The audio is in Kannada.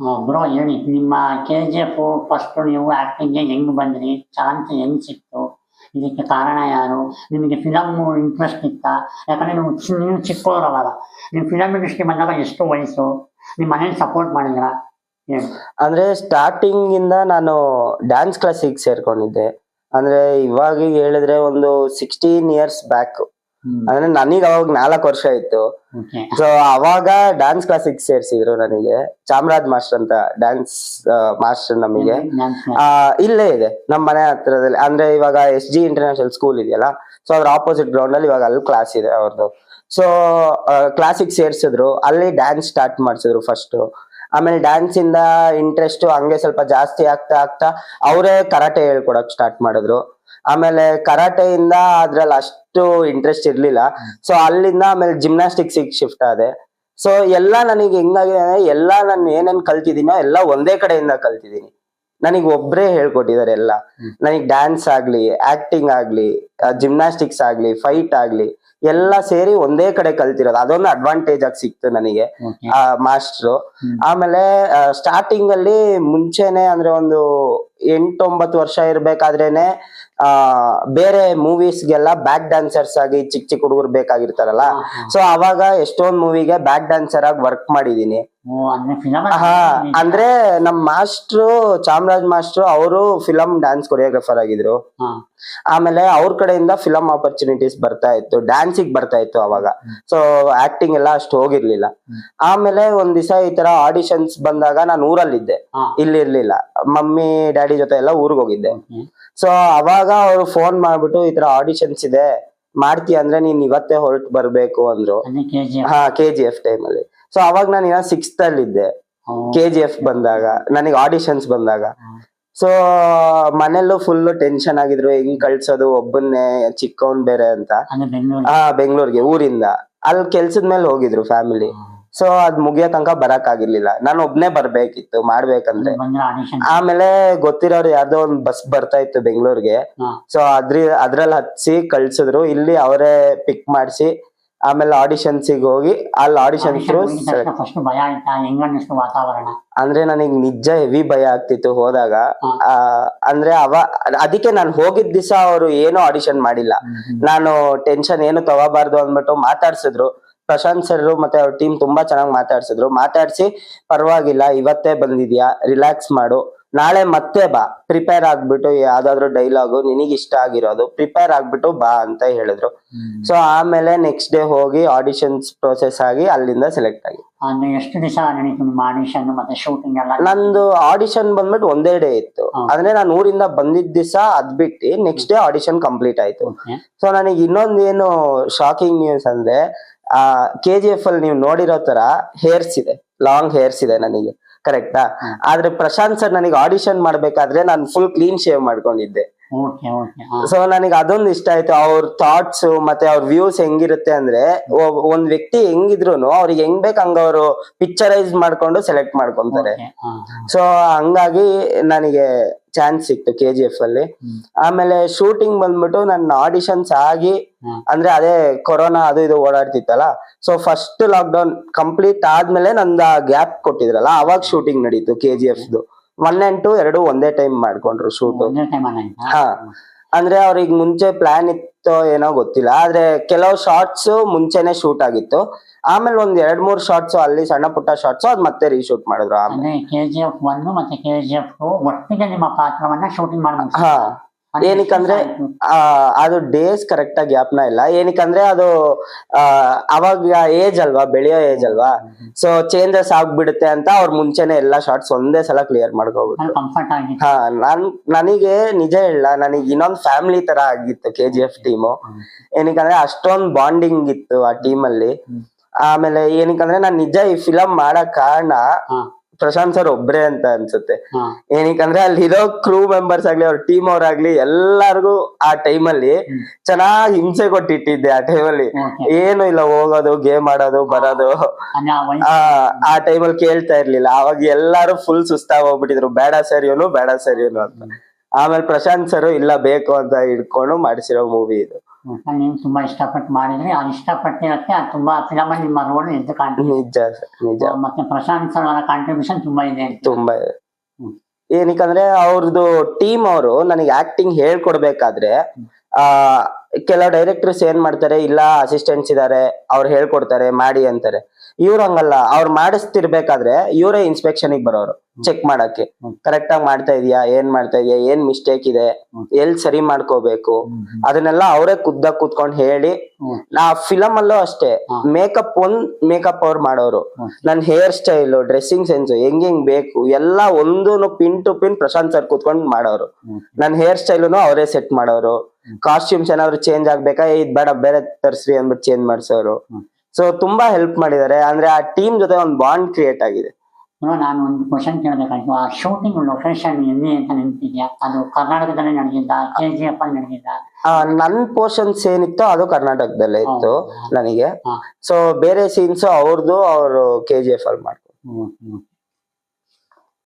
ಬ್ರೋ ಹೇಳಿ ನಿಮ್ಮ ಕೆ ಜಿ ಎಫ್ ಫಸ್ಟ್ ನೀವು ಆಕ್ಟಿಂಗ್ ಹೆಂಗ್ ಬಂದ್ರಿ? ಚಾನ್ಸ್ ಹೆಂಗ್ ಸಿಕ್ತು? ಇದಕ್ಕೆ ಕಾರಣ ಯಾರು? ನಿಮಗೆ ಫಿಲಮ್ ಇಂಟ್ರೆಸ್ಟ್ ಇತ್ತ? ಯಾಕಂದ್ರೆ ನೀವು ನೀವು ಚಿಕ್ಕವರಲ್ಲ ನೀವು ಫಿಲಮ್ ಇಂಡಸ್ಟ್ರಿ ಬಂದಾಗ ಎಷ್ಟು ವಯಸ್ಸು? ನಿಮ್ಮ ಮನೇಲಿ ಸಪೋರ್ಟ್ ಮಾಡಿದ್ರ? ಅಂದ್ರೆ ಸ್ಟಾರ್ಟಿಂಗ್ ಇಂದ ನಾನು ಡ್ಯಾನ್ಸ್ ಕ್ಲಾಸಿಗೆ ಸೇರ್ಕೊಂಡಿದ್ದೆ. ಅಂದ್ರೆ ಇವಾಗ ಹೇಳಿದ್ರೆ ಒಂದು ಸಿಕ್ಸ್ಟೀನ್ ಇಯರ್ಸ್ ಬ್ಯಾಕ್ ಅಂದ್ರೆ ನನಗೆ ಅವಾಗ ನಾಲ್ಕು ವರ್ಷ ಇತ್ತು ಸೊ ಅವಾಗ ಡ್ಯಾನ್ಸ್ ಕ್ಲಾಸಿಗೆ ಸೇರ್ಸಿದ್ರು ನನಗೆ. ಚಾಮರಾಜ್ ಮಾಸ್ಟರ್ ಅಂತ ಡ್ಯಾನ್ಸ್ ಮಾಸ್ಟರ್ ನಮಗೆ. ಇಲ್ಲೇ ಇದೆ ನಮ್ಮ ಮನೆ ಹತ್ರದಲ್ಲಿ. ಅಂದ್ರೆ ಇವಾಗ ಎಸ್ ಜಿ ಇಂಟರ್ನ್ಯಾಷನಲ್ ಸ್ಕೂಲ್ ಇದೆಯಲ್ಲ ಸೊ ಅದ್ರ ಆಪೋಸಿಟ್ ಗ್ರೌಂಡ್ ಅಲ್ಲಿ ಇವಾಗ ಅಲ್ಲಿ ಕ್ಲಾಸ್ ಇದೆ ಅವ್ರದ್ದು ಸೊ ಕ್ಲಾಸಿಗೆ ಸೇರ್ಸಿದ್ರು. ಅಲ್ಲಿ ಡ್ಯಾನ್ಸ್ ಸ್ಟಾರ್ಟ್ ಮಾಡ್ಸಿದ್ರು ಫಸ್ಟ್ ಆಮೇಲೆ ಡ್ಯಾನ್ಸ್ ಇಂದ ಇಂಟ್ರೆಸ್ಟ್ ಹಂಗೆ ಸ್ವಲ್ಪ ಜಾಸ್ತಿ ಆಗ್ತಾ ಆಗ್ತಾ ಅವರೇ ಕರಾಟೆ ಹೇಳ್ಕೊಡಕ್ ಸ್ಟಾರ್ಟ್ ಮಾಡಿದ್ರು. ಆಮೇಲೆ ಕರಾಟೆಯಿಂದ ಅದ್ರಲ್ಲಿ ಅಷ್ಟು ಇಂಟ್ರೆಸ್ಟ್ ಇರ್ಲಿಲ್ಲ. ಸೊ ಅಲ್ಲಿಂದ ಆಮೇಲೆ ಜಿಮ್ನಾಸ್ಟಿಕ್ಸ್ ಶಿಫ್ಟ್ ಆದೆ. ಸೊ ಎಲ್ಲ ನನಗೆ ಹೆಂಗಾಗಿದೆ ಅಂದ್ರೆ ಎಲ್ಲ ನಾನು ಏನೇನ್ ಕಲ್ತಿದ್ದೀನೋ ಎಲ್ಲ ಒಂದೇ ಕಡೆಯಿಂದ ಕಲ್ತಿದ್ದೀನಿ. ನನಗೆ ಒಬ್ರೇ ಹೇಳ್ಕೊಟ್ಟಿದ್ದಾರೆ ಎಲ್ಲ. ನನಗೆ ಡ್ಯಾನ್ಸ್ ಆಗ್ಲಿ ಆಕ್ಟಿಂಗ್ ಆಗ್ಲಿ ಜಿಮ್ನಾಸ್ಟಿಕ್ಸ್ ಆಗ್ಲಿ ಫೈಟ್ ಆಗ್ಲಿ ಎಲ್ಲ ಸೇರಿ ಒಂದೇ ಕಡೆ ಕಲ್ತಿರೋದು. ಅದೊಂದು ಅಡ್ವಾಂಟೇಜ್ ಆಗಿ ಸಿಕ್ತು ನನಗೆ ಆ ಮಾಸ್ಟ್ರು ಆಮೇಲೆ ಸ್ಟಾರ್ಟಿಂಗ್ ಅಲ್ಲಿ ಮುಂಚೆನೆ ಅಂದ್ರೆ ಒಂದು ಎಂಟೊಂಬತ್ತು ವರ್ಷ ಇರ್ಬೇಕಾದ್ರೇನೆ ಆ ಬೇರೆ ಮೂವೀಸ್ಗೆಲ್ಲ ಬ್ಯಾಕ್ ಡ್ಯಾನ್ಸರ್ಸ್ ಆಗಿ ಚಿಕ್ಕ ಚಿಕ್ಕ ಹುಡುಗರು ಬೇಕಾಗಿರ್ತಾರಲ್ಲ. ಸೊ ಅವಾಗ ಎಷ್ಟೊಂದ್ ಮೂವಿಗೆ ಬ್ಯಾಕ್ ಡ್ಯಾನ್ಸರ್ ಆಗಿ ವರ್ಕ್ ಮಾಡಿದೀನಿ. ಹಾ ಅಂದ್ರೆ ನಮ್ ಮಾಸ್ಟ್ರು ಚಾಮರಾಜ್ ಮಾಸ್ಟ್ರು ಅವರು ಫಿಲಂ ಡ್ಯಾನ್ಸ್ ಕೊರಿಯೋಗ್ರಾಫರ್ ಆಗಿದ್ರು. ಆಮೇಲೆ ಅವ್ರ ಕಡೆಯಿಂದ ಫಿಲಂ ಆಪರ್ಚುನಿಟೀಸ್ ಬರ್ತಾ ಇತ್ತು ಡ್ಯಾನ್ಸಿಗೆ ಬರ್ತಾ ಇತ್ತು ಅವಾಗ. ಸೊ ಆಕ್ಟಿಂಗ್ ಎಲ್ಲ ಅಷ್ಟು ಹೋಗಿರ್ಲಿಲ್ಲ. ಆಮೇಲೆ ಒಂದ್ ದಿವಸ ಈ ತರ ಆಡಿಷನ್ಸ್ ಬಂದಾಗ ನಾನು ಊರಲ್ಲಿದ್ದೆ. ಇಲ್ಲಿ ಇರ್ಲಿಲ್ಲ. ಮಮ್ಮಿ ಡ್ಯಾಡಿ ಜೊತೆ ಎಲ್ಲ ಊರಿಗೆ ಹೋಗಿದ್ದೆ. ಸೊ ಅವಾಗ ಅವ್ರು ಫೋನ್ ಮಾಡ್ಬಿಟ್ಟು ಈ ತರ ಆಡಿಷನ್ಸ್ ಇದೆ ಮಾಡ್ತೀಯ ಅಂದ್ರೆ ನೀನ್ ಇವತ್ತೇ ಹೊರಟು ಬರ್ಬೇಕು ಅಂದ್ರು. ಹಾ ಕೆ ಜಿ ಎಫ್ ಟೈಮ್ ಅಲ್ಲಿ. ಸೊ ಅವಾಗ ನಾನು ಇನ್ನ ಸಿಕ್ಸ್ತ್ ಅಲ್ಲಿ ಇದ್ದೆ ಕೆ ಜಿ ಎಫ್ ಬಂದಾಗ ನನಗೆ ಆಡಿಷನ್ಸ್ ಬಂದಾಗ. ಸೊ ಮನೆಯಲ್ಲೂ ಫುಲ್ ಟೆನ್ಷನ್ ಆಗಿದ್ರು. ಹೆಂಗ್ ಕಳ್ಸೋದು? ಒಬ್ಬನ್ನೇ ಚಿಕ್ಕವನ್ ಬೇರೆ ಅಂತ. ಆ ಬೆಂಗಳೂರಿಗೆ ಊರಿಂದ. ಅಲ್ಲಿ ಕೆಲ್ಸದ ಮೇಲೆ ಹೋಗಿದ್ರು ಫ್ಯಾಮಿಲಿ ಸೊ ಅದ್ ಮುಗಿಯೋ ತನಕ ಬರಕ್ ಆಗಿರ್ಲಿಲ್ಲ ನಾನು ಒಬ್ನೇ ಬರ್ಬೇಕಿತ್ತು ಮಾಡ್ಬೇಕಂದ್ರೆ. ಆಮೇಲೆ ಗೊತ್ತಿರೋರು ಯಾವ್ದೋ ಒಂದ್ ಬಸ್ ಬರ್ತಾ ಇತ್ತು ಬೆಂಗಳೂರಿಗೆ. ಹಾ. ಸೊ ಅದ್ರ ಅದ್ರಲ್ಲಿ ಹತ್ಸಿ ಕಳ್ಸಿದ್ರು. ಇಲ್ಲಿ ಅವರೇ ಪಿಕ್ ಮಾಡಿಸಿ ಆಮೇಲೆ ಆಡಿಷನ್ಸಿಗೆ ಹೋಗಿ ಅಲ್ಲಿ ಆಡಿಷನ್ ಥ್ರೂ ಫಸ್ಟ್ ಭಯ ಆಯ್ತಾ? ಹೆಂಗ ಅನ್ನಿಸ್ತು ವಾತಾವರಣ? ಅಂದ್ರೆ ನನಗೆ ನಿಜ ಹೆವಿ ಭಯ ಆಗ್ತಿತ್ತು ಹೋದಾಗ. ಆ, ಅಂದ್ರೆ ಅವ ಅದಕ್ಕೆ ನಾನು ಹೋಗಿದ್ ದಿವಸ ಅವರು ಏನು ಆಡಿಷನ್ ಮಾಡಿಲ್ಲ. ನಾನು ಟೆನ್ಷನ್ ಏನು ತಗೋಬಾರ್ದು ಅಂದ್ಬಿಟ್ಟು ಮಾತಾಡ್ಸಿದ್ರು. ಪ್ರಶಾಂತ್ ಸರ್ ಮತ್ತೆ ಅವ್ರ ಟೀಮ್ ತುಂಬಾ ಚೆನ್ನಾಗಿ ಮಾತಾಡ್ಸಿದ್ರು. ಮಾತಾಡ್ಸಿ ಪರವಾಗಿಲ್ಲ ಇವತ್ತೇ ಬಂದಿದ್ಯಾ? ರಿಲ್ಯಾಕ್ಸ್ ಮಾಡು. ನಾಳೆ ಮತ್ತೆ ಬಾ. ಪ್ರಿಪೇರ್ ಆಗ್ಬಿಟ್ಟು ಯಾವ್ದಾದ್ರು ಡೈಲಾಗು ನಿನಗೆ ಇಷ್ಟ ಆಗಿರೋದು ಪ್ರಿಪೇರ್ ಆಗ್ಬಿಟ್ಟು ಬಾ ಅಂತ ಹೇಳಿದ್ರು. ಸೊ ಆಮೇಲೆ ನೆಕ್ಸ್ಟ್ ಡೇ ಹೋಗಿ ಆಡಿಷನ್ಸ್ ಪ್ರೋಸೆಸ್ ಆಗಿ ಅಲ್ಲಿಂದ ಸೆಲೆಕ್ಟ್ ಆಗಿ. ಎಷ್ಟು ದಿವಸ ಆಡಿಷನ್ ಮತ್ತೆ ಶೂಟಿಂಗ್ ಎಲ್ಲ? ನಂದು ಆಡಿಷನ್ ಬಂದ್ಬಿಟ್ಟು ಒಂದೇ ಡೇ ಇತ್ತು. ಅಂದ್ರೆ ನಾನು ಊರಿಂದ ಬಂದಿದ್ದ ದಿವಸ ಅದ್ ಬಿಟ್ಟು ನೆಕ್ಸ್ಟ್ ಡೇ ಆಡಿಷನ್ ಕಂಪ್ಲೀಟ್ ಆಯ್ತು. ಸೊ ನನಗೆ ಇನ್ನೊಂದ್ ಏನು ಶಾಕಿಂಗ್ ನ್ಯೂಸ್ ಅಂದ್ರೆ ಆ ಕೆ ಜಿ ಎಫ್ ಅಲ್ಲಿ ನೀವು ನೋಡಿರೋ ತರ ಹೇರ್ಸ್ ಇದೆ ಲಾಂಗ್ ಹೇರ್ಸ್ ಇದೆ ನನಗೆ. ಕರೆಕ್ಟಾ ಆದ್ರೆ ಪ್ರಶಾಂತ್ ಸರ್ ನನಗೆ ಆಡಿಷನ್ ಮಾಡ್ಬೇಕಾದ್ರೆ ನಾನು ಫುಲ್ ಕ್ಲೀನ್ ಶೇವ್ ಮಾಡ್ಕೊಂಡಿದ್ದೆ. ಓಕೆ ಓಕೆ ಸೊ ನನಗೆ ಅದೊಂದು ಇಷ್ಟ ಆಯ್ತು. ಅವ್ರ ಥಾಟ್ಸ್ ಮತ್ತೆ ಅವ್ರ ವ್ಯೂಸ್ ಹೆಂಗಿರುತ್ತೆ ಅಂದ್ರೆ ಒ- ಒಂದ್ ವ್ಯಕ್ತಿ ಹೆಂಗಿದ್ರು ಅವ್ರಿಗೆ ಹೆಂಗ್ ಬೇಕು ಹಂಗ ಅವರು ಪಿಕ್ಚರೈಸ್ ಮಾಡ್ಕೊಂಡು ಸೆಲೆಕ್ಟ್ ಮಾಡ್ಕೊಂತಾರೆ. ಸೊ ಹಂಗಾಗಿ ನನಗೆ ಚಾನ್ಸ್ ಸಿಕ್ತು ಕೆ ಜಿ ಎಫ್ ಅಲ್ಲಿ. ಹ್ಮ್. ಆಮೇಲೆ ಶೂಟಿಂಗ್ ಬಂದ್ಬಿಟ್ಟು ನನ್ನ ಆಡಿಷನ್ಸ್ ಆಗಿ ಹ್ಮ್. ಅಂದ್ರೆ ಅದೇ ಕೊರೋನಾ ಅದು ಇದು ಓಡಾಡ್ತಿತ್ತಲ್ಲ so first lock down complete ಆದ್ಮೇಲೆ ನಂದ ಗ್ಯಾಪ್ ಕೊಟ್ಟಿದ್ರಲ್ಲ ಅವಾಗ ಶೂಟಿಂಗ್ ನಡೀತು K G F one and two ಎರಡು ಒಂದೇ ಟೈಮ್ ಮಾಡ್ಕೊಂಡ್ರು ಶೂಟ್ ಹಾ. ಅಂದ್ರೆ ಅವ್ರಿಗೆ ಮುಂಚೆ ಪ್ಲಾನ್ ಇತ್ತೋ ಏನೋ ಗೊತ್ತಿಲ್ಲ. ಆದ್ರೆ ಕೆಲವು ಶಾರ್ಟ್ಸ್ ಮುಂಚೆನೆ ಶೂಟ್ ಆಗಿತ್ತು. ಆಮೇಲೆ ಒಂದ್ ಎರಡ್ ಮೂರ್ ಶಾರ್ಟ್ಸ್ ಅಲ್ಲಿ ಸಣ್ಣ ಪುಟ್ಟ ಶಾರ್ಟ್ಸ್ ಅದ್ ಮತ್ತೆ ರೀಶೂಟ್ ಮಾಡಿದ್ರು ಆಮೇಲೆ. ಕೆಜಿಎಫ್ ಒನ್ ಮತ್ತೆ ಕೆ ಜಿ ಎಫ್ ಒಟ್ಟಿಗೆ ನಿಮ್ಮ ಪಾತ್ರವನ್ನ ಶೂಟಿಂಗ್ ಮಾಡಿ? ಹಾ. ಏನಕ್ಕಂದ್ರೆ ಅದು ಡೇಸ್ ಕರೆಕ್ಟ್ ಆಗಿ ಜ್ಞಾಪನ ಇಲ್ಲ. ಏನಕ್ಕಂದ್ರೆ ಅದು ಆ, ಅವಾಗ ಏಜ್ ಅಲ್ವಾ ಬೆಳೆಯೋ ಏಜ್ ಅಲ್ವಾ? ಸೊ ಚೇಂಜಸ್ ಆಗ್ಬಿಡುತ್ತೆ ಅಂತ ಅವ್ರ ಮುಂಚೆನೆ ಎಲ್ಲಾ ಶಾರ್ಟ್ಸ್ ಒಂದೇ ಸಲ ಕ್ಲಿಯರ್ ಮಾಡ್ಕೋಬಿಟ್ಟು ಹಾ ನಾನ್ ನನಗೆ ನಿಜ ಹೇಳ ನನಗೆ ಇನ್ನೊಂದ್ ಫ್ಯಾಮಿಲಿ ತರ ಆಗಿತ್ತು ಕೆ ಜಿ ಎಫ್ ಟೀಮು ಏನಕ್ಕಂದ್ರೆ ಅಷ್ಟೊಂದ್ ಬಾಂಡಿಂಗ್ ಇತ್ತು ಆ ಟೀಮ್ ಅಲ್ಲಿ. ಆಮೇಲೆ ಏನಕ್ಕಂದ್ರೆ ನಾನ್ ನಿಜ ಈ ಫಿಲಂ ಮಾಡಕ್ ಕಾರಣ ಪ್ರಶಾಂತ್ ಸರ್ ಒಬ್ರೇ ಅಂತ ಅನ್ಸುತ್ತೆ. ಏನಿಕಂದ್ರೆ ಅಲ್ಲಿ ಅಲ್ಲಿರೋ ಕ್ರೂ ಮೆಂಬರ್ಸ್ ಆಗ್ಲಿ ಅವ್ರ ಟೀಮ್ ಅವ್ರಾಗ್ಲಿ ಎಲ್ಲಾರ್ಗು ಆ ಟೈಮಲ್ಲಿ ಅಲ್ಲಿ ಚೆನ್ನಾಗಿ ಹಿಂಸೆ ಕೊಟ್ಟಿಟ್ಟಿದ್ದೆ ಆ ಟೈಮಲ್ಲಿ ಓಕೆ ಏನು ಇಲ್ಲ ಹೋಗೋದು ಗೇಮ್ ಆಡೋದು ಬರೋದು. ಆ ಟೈಮ್ ಅಲ್ಲಿ ಕೇಳ್ತಾ ಇರ್ಲಿಲ್ಲ. ಅವಾಗ ಎಲ್ಲಾರು ಫುಲ್ ಸುಸ್ತಾಗ್ ಹೋಗ್ಬಿಟ್ಟಿದ್ರು. ಬೇಡ ಸರ್ ಇವನು ಬೇಡ ಸರ್ ಇವನು ಅಂತ. ಆಮೇಲೆ ಪ್ರಶಾಂತ್ ಸರ್ ಇಲ್ಲ ಬೇಕು ಅಂತ ಹಿಡ್ಕೊಂಡು ಮಾಡಿಸಿರೋ ಮೂವಿ ಇದು. ನಾನು ತುಂಬಾ ಇಷ್ಟಪಟ್ಟು ಮಾಡಿದ್ರೆ ಅದು ಇಷ್ಟಪಟ್ಟಿರಕ್ಕೆ ಅದು ತುಂಬಾ ಫಿಲಮ್ ಅಲ್ಲಿ ನಿಮ್ಮ ರೋಲ್ ಎದ್ದು ನಿಜ ನಿಜ. ಮತ್ತೆ ಪ್ರಶಾಂತ್ ಸರ್ ಅವರ ಕಾಂಟ್ರಿಬ್ಯೂಷನ್ ತುಂಬಾ ಇದೆ ಅಂತ. ತುಂಬಾ ಇದೆ. ಏನಕ್ಕಂದ್ರೆ ಅವ್ರದ್ದು ಟೀಮ್ ಅವರು ನನಗೆ ಆಕ್ಟಿಂಗ್ ಹೇಳ್ಕೊಡ್ಬೇಕಾದ್ರೆ ಆ ಕೆಲವು ಡೈರೆಕ್ಟರ್ಸ್ ಏನ್ ಮಾಡ್ತಾರೆ ಇಲ್ಲ ಅಸಿಸ್ಟೆಂಟ್ಸ್ ಇದಾರೆ ಅವ್ರು ಹೇಳ್ಕೊಡ್ತಾರೆ ಮಾಡಿ ಅಂತಾರೆ. ಇವ್ರು ಹಂಗಲ್ಲ ಅವ್ರು ಮಾಡಿಸ್ತಿರ್ಬೇಕಾದ್ರೆ ಇವರೇ ಇನ್ಸ್ಪೆಕ್ಷನ್ ಬರೋರು ಚೆಕ್ ಮಾಡಕ್ಕೆ. ಕರೆಕ್ಟ್ ಆಗಿ ಮಾಡ್ತಾ ಇದೀಯಾ ಏನ್ ಮಾಡ್ತಾ ಇದೀಯಾ ಏನ್ ಮಿಸ್ಟೇಕ್ ಇದೆ. ಎಲ್ ಸರಿ ಮಾಡ್ಕೋಬೇಕು ಅದನ್ನೆಲ್ಲ ಅವರೇ ಖುದ್ದ ಕೂತ್ಕೊಂಡು ಹೇಳಿ ನಾ ಫಿಲಮ್ ಅಲ್ಲೂ ಅಷ್ಟೇ ಮೇಕಪ್ ಒಂದ್ ಮೇಕಪ್ ಅವ್ರು ಮಾಡೋರು. ನನ್ ಹೇರ್ ಸ್ಟೈಲ್ ಡ್ರೆಸ್ಸಿಂಗ್ ಸೆನ್ಸ್ ಹೆಂಗ್ ಹೆಂಗ್ ಬೇಕು ಎಲ್ಲ ಒಂದೂನು pin to pin Prashanth sir ಕೂತ್ಕೊಂಡು ಮಾಡೋರು. ನನ್ ಹೇರ್ ಸ್ಟೈಲ್ನು ಅವರೇ ಸೆಟ್ ಮಾಡೋರು ಕಾಸ್ಟ್ಯೂಮ್ಸ್ ಏನಾದ್ರು ಚೇಂಜ್ ಆಗ್ಬೇಕಾ ಇದ್ ಬೇಡ ಬೇರೆ ತರ್ಸ್ರಿ ಅಂದ್ಬಿಟ್ಟು ಚೇಂಜ್ ಮಾಡ್ಸೋರು. ಸೊ ತುಂಬಾ ಹೆಲ್ಪ್ ಮಾಡಿದ್ದಾರೆ. ಅಂದ್ರೆ ಆ ಟೀಮ್ ಜೊತೆ ಒಂದು ಬಾಂಡ್ ಕ್ರಿಯೇಟ್ ಆಗಿದೆ. ನಾನು ಒಂದು ಕ್ವಶನ್ ಕೇಳಬೇಕಾಯ್ತು ಆ ಶೂಟಿಂಗ್ ಲೊಕೇಶನ್ ಎಲ್ಲಿ ಅಂತ ನೆನಪಿದ್ಯಾ? ಅದು ಕರ್ನಾಟಕದಲ್ಲೇ ನಡೆದಿದ್ದ ಕೆ ಜಿ ಎಫ್ ಅಲ್ಲಿ ನಡೆದಿದ್ದ? ನನ್ ಪೋರ್ಷನ್ಸ್ ಏನಿತ್ತು ಅದು ಕರ್ನಾಟಕದಲ್ಲೇ ಇತ್ತು ನನಗೆ. ಸೊ ಬೇರೆ ಸೀನ್ಸ್ ಅವ್ರದ್ದು ಅವರು ಕೆ ಜಿ ಎಫ್ ಅಲ್ಲಿ ಹ್ಮ್.